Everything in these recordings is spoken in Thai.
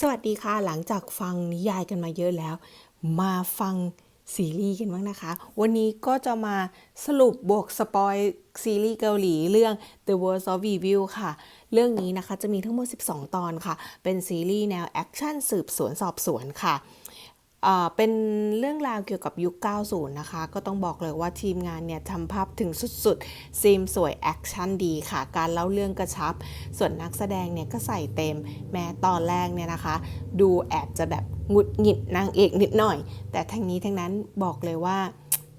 สวัสดีค่ะ หลังจากฟังนิยายกันมาเยอะแล้ว มาฟังซีรีส์กันบ้างนะคะ วันนี้ก็จะมาสรุปบวกสปอยซีรีส์เกาหลีเรื่อง The World of Review ค่ะ เรื่องนี้นะคะจะมีทั้งหมด 12 ตอนค่ะ เป็นซีรีส์แนวแอคชั่นสืบสวนสอบสวนค่ะ เป็นเรื่องราวเกี่ยวกับยุค 90 นะคะ ก็ต้องบอกเลยว่าทีมงานเนี่ยทำภาพถึงสุดๆ ซีมสวย แอคชั่นดีค่ะ การเล่าเรื่องกระชับ ส่วนนักแสดงเนี่ยก็ใส่เต็ม แม้ตอนแรกเนี่ยนะคะ ดูแอบจะแบบงุดหงิดนางเอกนิดหน่อย แต่ทั้งนี้ทั้งนั้นบอกเลยว่า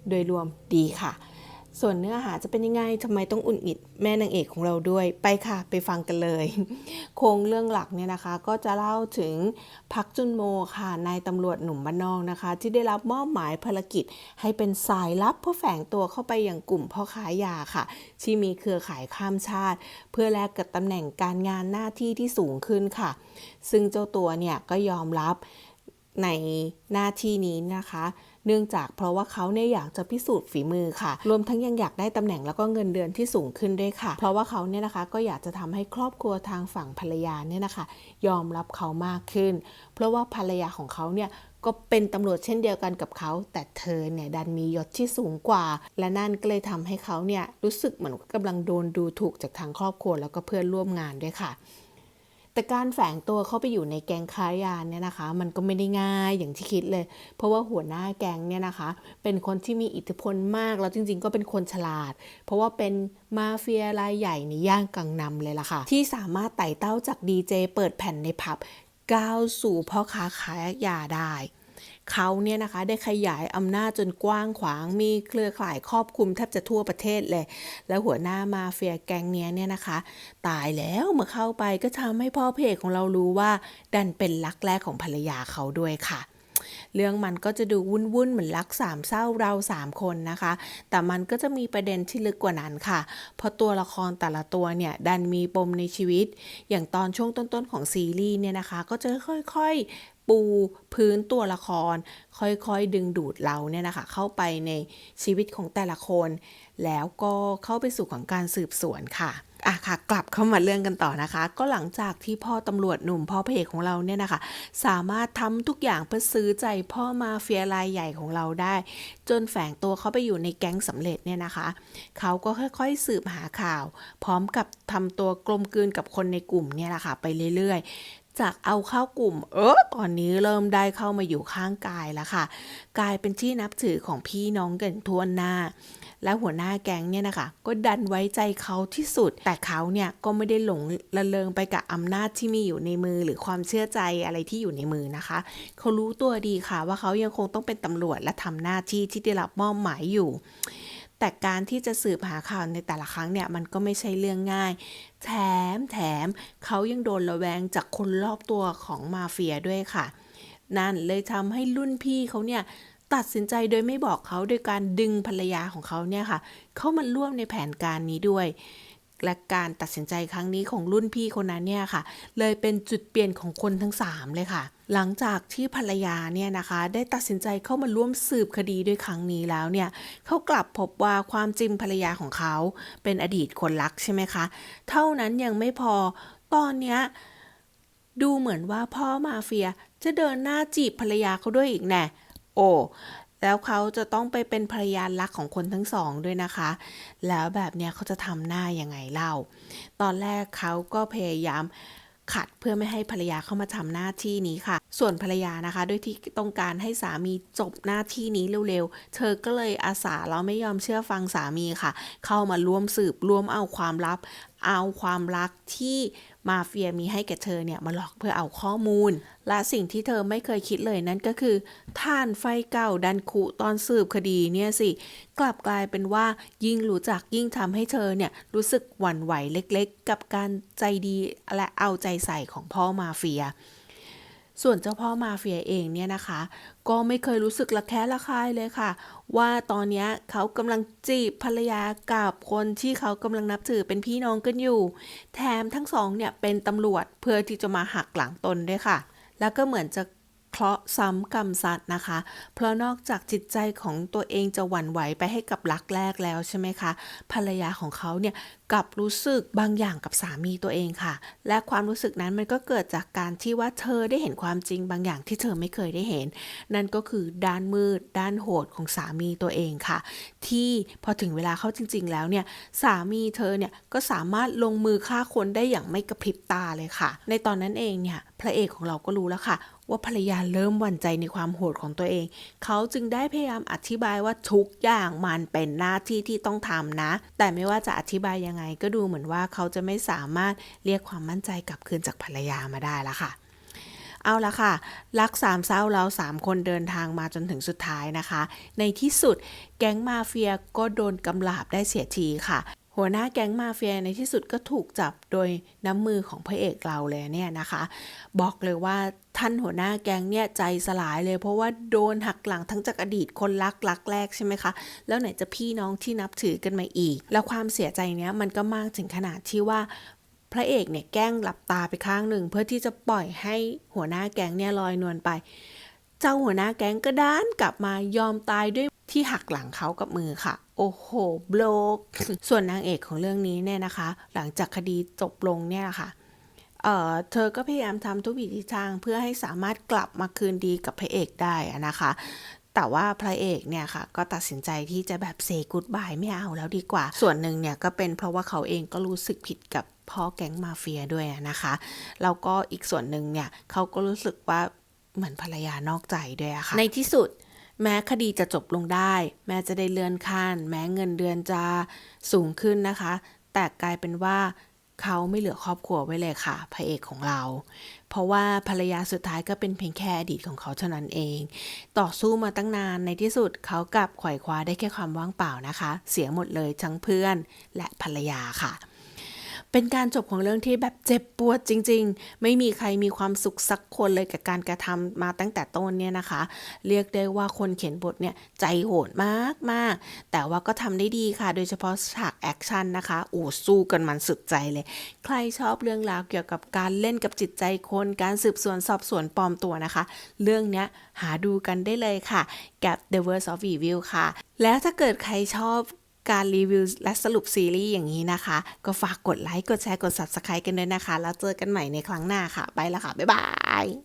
โดยรวมดีค่ะ ส่วนเนื้อหาจะเป็นยังไงทำไมต้องอุ่นอิดแม่นางเอกของเราด้วย ไปค่ะไปฟังกันเลย โครงเรื่องหลักเนี่ยนะคะ ก็จะเล่าถึงพักจุนโมค่ะนายตำรวจหนุ่มบ้านนอกนะคะ ที่ได้รับมอบหมายภารกิจ ให้เป็นสายลับเพื่อแฝงตัวเข้าไปอย่างกลุ่มพ่อค้ายาค่ะ ที่มีเครือข่ายข้ามชาติ เพื่อแลกกับตำแหน่งการงานหน้าที่ที่สูงขึ้นค่ะ ซึ่งเจ้าตัวเนี่ยก็ยอมรับในหน้าที่นี้นะคะ เนื่องจากเพราะว่าเขาเนี่ยอยากจะพิสูจน์ฝีมือค่ะ รวมทั้งยังอยากได้ตำแหน่งแล้วก็เงินเดือนที่สูงขึ้นด้วยค่ะ เพราะว่าเขาเนี่ยนะคะก็อยากจะทำให้ครอบครัวทางฝั่งภรรยาเนี่ยนะคะ ยอมรับเขามากขึ้น เพราะว่าภรรยาของเขาเนี่ยก็เป็นตำรวจเช่นเดียวกันกับเขา แต่เธอเนี่ยดันมียศที่สูงกว่า และนั่นก็เลยทำให้เขาเนี่ยรู้สึกเหมือนกำลังโดนดูถูกจากทางครอบครัวแล้วก็เพื่อนร่วมงานด้วยค่ะ แต่การแฝงตัวเข้าไปอยู่ในแก๊งค้ายาเนี่ยนะคะ มันก็ไม่ได้ง่ายอย่างที่คิดเลย เพราะว่าหัวหน้าแก๊งเนี่ยนะคะ เป็นคนที่มีอิทธิพลมากแล้วจริง ๆ ก็เป็นคนฉลาด เพราะว่าเป็นมาเฟียรายใหญ่ในย่านกังนำเลยล่ะค่ะ ที่สามารถไต่เต้าจากดีเจเปิดแผ่นในผับก้าวสู่พ่อค้าขายยาได้ เขาเนี่ยนะคะได้ขยายอำนาจจนกว้างขวางมีเครือข่ายครอบคลุมแทบจะทั่วประเทศเลย แล้วหัวหน้ามาเฟียแก๊งเนี้ยเนี่ยนะคะ ตายแล้วเมื่อเข้าไปก็ทำให้พ่อเพจของเรารู้ว่า ดันเป็นรักแรกของภรรยาเขาด้วยค่ะเรื่องมันก็จะดูวุ่นๆเหมือนรักสามเศร้าเราสามคนนะคะ แต่มันก็จะมีประเด็นที่ลึกกว่านั้นค่ะ เพราะตัวละครแต่ละตัวเนี่ยดันมีปมในชีวิต อย่างตอนช่วงต้นๆของซีรีส์เนี่ยนะคะ ก็จะค่อยๆ ปูพื้นตัวละคร ค่อยๆ ดึงดูดเราเนี่ยนะคะ เข้าไปในชีวิตของแต่ละคน แล้วก็เข้าไปสู่ของการสืบสวนค่ะอะค่ะกลับเข้ามาเรื่องกันต่อนะคะ ก็หลังจากที่พ่อตำรวจหนุ่มพ่อเพจของเราเนี่ยนะคะ สามารถทำทุกอย่างเพื่อซื้อใจพ่อมาเฟียรายใหญ่ของเราได้ จนแฝงตัวเข้าไปอยู่ในแก๊งสำเร็จเนี่ยนะคะ เขาก็ค่อยๆสืบหาข่าว พร้อมกับทำตัวกลมกลืนกับคนในกลุ่มเนี่ยแหละค่ะไปเรื่อยๆ จากเอาเข้ากลุ่ม เออตอนนี้เริ่มได้เข้ามาอยู่ข้างกายแล้วค่ะ กลายเป็นที่นับถือของพี่น้องกันทั่วหน้า และหัวหน้าแก๊งเนี่ยนะคะ ก็ดันไว้ใจเขาที่สุด แต่เขาเนี่ยก็ไม่ได้หลงละเลงไปกับอำนาจที่มีอยู่ในมือ หรือความเชื่อใจอะไรที่อยู่ในมือนะคะ เขารู้ตัวดีค่ะว่าเขายังคงต้องเป็นตำรวจและทำหน้าที่ที่ได้รับมอบหมายอยู่ แต่การที่จะสืบหาข่าวในแต่ละครั้งเนี่ยมันก็ไม่ใช่เรื่องง่าย แถมแถมเขายังโดนระแวงจากคนรอบตัวของมาเฟียด้วยค่ะ นั่นเลยทำให้รุ่นพี่เขาเนี่ยตัดสินใจโดยไม่บอกเขาโดยการดึงภรรยาของเขาเนี่ยค่ะ เข้ามาร่วมในแผนการนี้ด้วย และการตัดสินใจครั้งนี้ของรุ่นพี่คนนั้นเนี่ยค่ะ เลยเป็นจุดเปลี่ยนของคนทั้ง 3 เลยค่ะ หลังจากที่ภรรยาเนี่ยนะคะ ได้ตัดสินใจเข้ามาร่วมสืบคดีด้วยครั้งนี้แล้วเนี่ยเขากลับพบว่าความจริงภรรยาของเขาเป็นอดีตคนรักใช่ไหมคะ เท่านั้นยังไม่พอตอนเนี้ยดูเหมือนว่าพ่อมาเฟียจะเดินหน้าจีบภรรยาเขาด้วยอีกแน่โอ้ แล้วเขาจะต้องไปเป็นภรรยารักของคนทั้งสองด้วยนะคะ แล้วแบบเนี้ยเขาจะทำหน้ายังไงเล่า ตอนแรกเขาก็พยายามขัดเพื่อไม่ให้ภรรยาเข้ามาทำหน้าที่นี้ค่ะ ส่วนภรรยานะคะ ด้วยที่ต้องการให้สามีจบหน้าที่นี้เร็วๆ เธอก็เลยอาสาแล้วไม่ยอมเชื่อฟังสามีค่ะ เข้ามาร่วมสืบร่วมเอาความลับ เอาความรักที่ มาเฟียมีให้แก่เธอเนี่ยมาหลอกเพื่อเอาข้อมูล และสิ่งที่เธอไม่เคยคิดเลยนั่นก็คือท่านไฟเก่าดันคุตอนสืบคดีเนี่ยสิ กลับกลายเป็นว่ายิ่งรู้จักยิ่งทำให้เธอเนี่ยรู้สึกหวั่นไหวเล็กๆ กับการใจดีและเอาใจใส่ของพ่อมาเฟีย ส่วนเจ้าพ่อมาเฟียเองเนี่ยนะคะ ก็ไม่เคยรู้สึกระแคะระคายเลยค่ะ ว่าตอนนี้เขากำลังจีบภรรยากับคนที่เขากำลังนับถือเป็นพี่น้องกันอยู่ แถมทั้งสองเนี่ยเป็นตำรวจเพื่อที่จะมาหักหลังตนด้วยค่ะ แล้วก็เหมือนจะเคราะห์ซ้ำกรรมสัตว์นะคะ เพราะนอกจากจิตใจของตัวเองจะหวั่นไหวไปให้กับรักแรกแล้วใช่ไหมคะ ภรรยาของเขาเนี่ย กับรู้สึกบางอย่างกับสามีตัวเองค่ะ และความรู้สึกนั้นมันก็เกิดจากการที่ว่าเธอได้เห็นความจริงบางอย่างที่เธอไม่เคยได้เห็น นั่นก็คือด้านมืด ด้านโหดของสามีตัวเองค่ะ ที่พอถึงเวลาเข้าจริง ๆ แล้วเนี่ยสามีเธอเนี่ยก็สามารถลงมือฆ่าคนได้อย่างไม่กระพริบตาเลยค่ะ ในตอนนั้นเองเนี่ยพระเอกของเราก็รู้แล้วค่ะว่าภรรยาเริ่มหวั่นใจในความโหดของตัวเอง เขาจึงได้พยายามอธิบายว่าทุกอย่างมันเป็นหน้าที่ที่ต้องทำนะ แต่ไม่ว่าจะอธิบายยังไงก็ดูเหมือนว่าเขาจะไม่สามารถเรียกความมั่นใจกลับคืนจากภรรยามาได้ละค่ะ เอาละค่ะ รักสามเศร้าเราสามคนเดินทางมาจนถึงสุดท้ายนะคะ ในที่สุดแก๊งมาเฟียก็โดนกำลาบได้เสียทีค่ะ หัวหน้าแก๊งมาเฟียในที่สุดก็ถูกจับโดยน้ำมือของพระเอกเราเลยเนี่ยนะคะ บอกเลยว่าท่านหัวหน้าแก๊งเนี่ยใจสลายเลย เพราะว่าโดนหักหลังทั้งจากอดีตคนรักรักแรกใช่ไหมคะ แล้วไหนจะพี่น้องที่นับถือกันมาอีก แล้วความเสียใจเนี้ยมันก็มากถึงขนาดที่ว่าพระเอกเนี่ยแกล้งหลับตาไปข้างหนึ่ง เพื่อที่จะปล่อยให้หัวหน้าแก๊งเนี่ยลอยนวลไป เจ้าหัวหน้าแก๊งก็ด้านกลับมายอมตายด้วย ที่หักหลังเขากับมือค่ะ โอ้โหโบลกส่วนนางเอกของเรื่องนี้เนี่ยนะคะ หลังจากคดีจบลงเนี่ยค่ะเออเธอก็พยายามทำทุกวิถีทางเพื่อให้สามารถกลับมาคืนดีกับพระเอกได้นะคะ แต่ว่าพระเอกเนี่ยค่ะ ก็ตัดสินใจที่จะแบบเซกูดบายไม่เอาแล้วดีกว่า ส่วนหนึ่งเนี่ยก็เป็นเพราะว่าเขาเองก็รู้สึกผิดกับพ่อแก๊งมาเฟียด้วยนะคะแล้วก็อีกส่วนหนึ่งเนี่ยเขาก็รู้สึกว่าเหมือนภรรยานอกใจด้วยะค่ะ ในที่สุด แม้คดีจะจบลงได้ แม้จะได้เลื่อนขั้น แม้เงินเดือนจะสูงขึ้นนะคะ แต่กลายเป็นว่าเขาไม่เหลือครอบครัวไว้เลยค่ะพระเอกของเรา เพราะว่าภรรยาสุดท้ายก็เป็นเพียงแค่อดีตของเขาเท่านั้นเอง ต่อสู้มาตั้งนานในที่สุดเขากลับไขว่คว้าได้แค่ความว่างเปล่านะคะ เสียหมดเลยทั้งเพื่อนและภรรยาค่ะ เป็นการจบของเรื่องที่แบบเจ็บปวดจริง ๆ ไม่มีใครมีความสุขสักคนเลยกับการกระทำมาตั้งแต่ต้นเนี่ยนะคะ เรียกได้ว่าคนเขียนบทเนี่ยใจโหดมากมากๆแต่ว่าก็ทำได้ดีค่ะ โดยเฉพาะฉากแอคชั่นนะคะโอ้สู้กันมันสุดใจเลย ใครชอบเรื่องราวเกี่ยวกับการเล่นกับจิตใจคน การสืบสวนสอบสวนปลอมตัวนะคะ เรื่องเนี้ยหาดูกันได้เลยค่ะ กับ The Worst of Evil ค่ะ แล้วถ้าเกิดใครชอบ การรีวิวและสรุปซีรีส์อย่างนี้นะคะ ก็ฝากกดไลค์ กดแชร์ กด Subscribe กันด้วยนะคะ แล้วเจอกันใหม่ในครั้งหน้าค่ะ ไปแล้วค่ะ บ๊ายบาย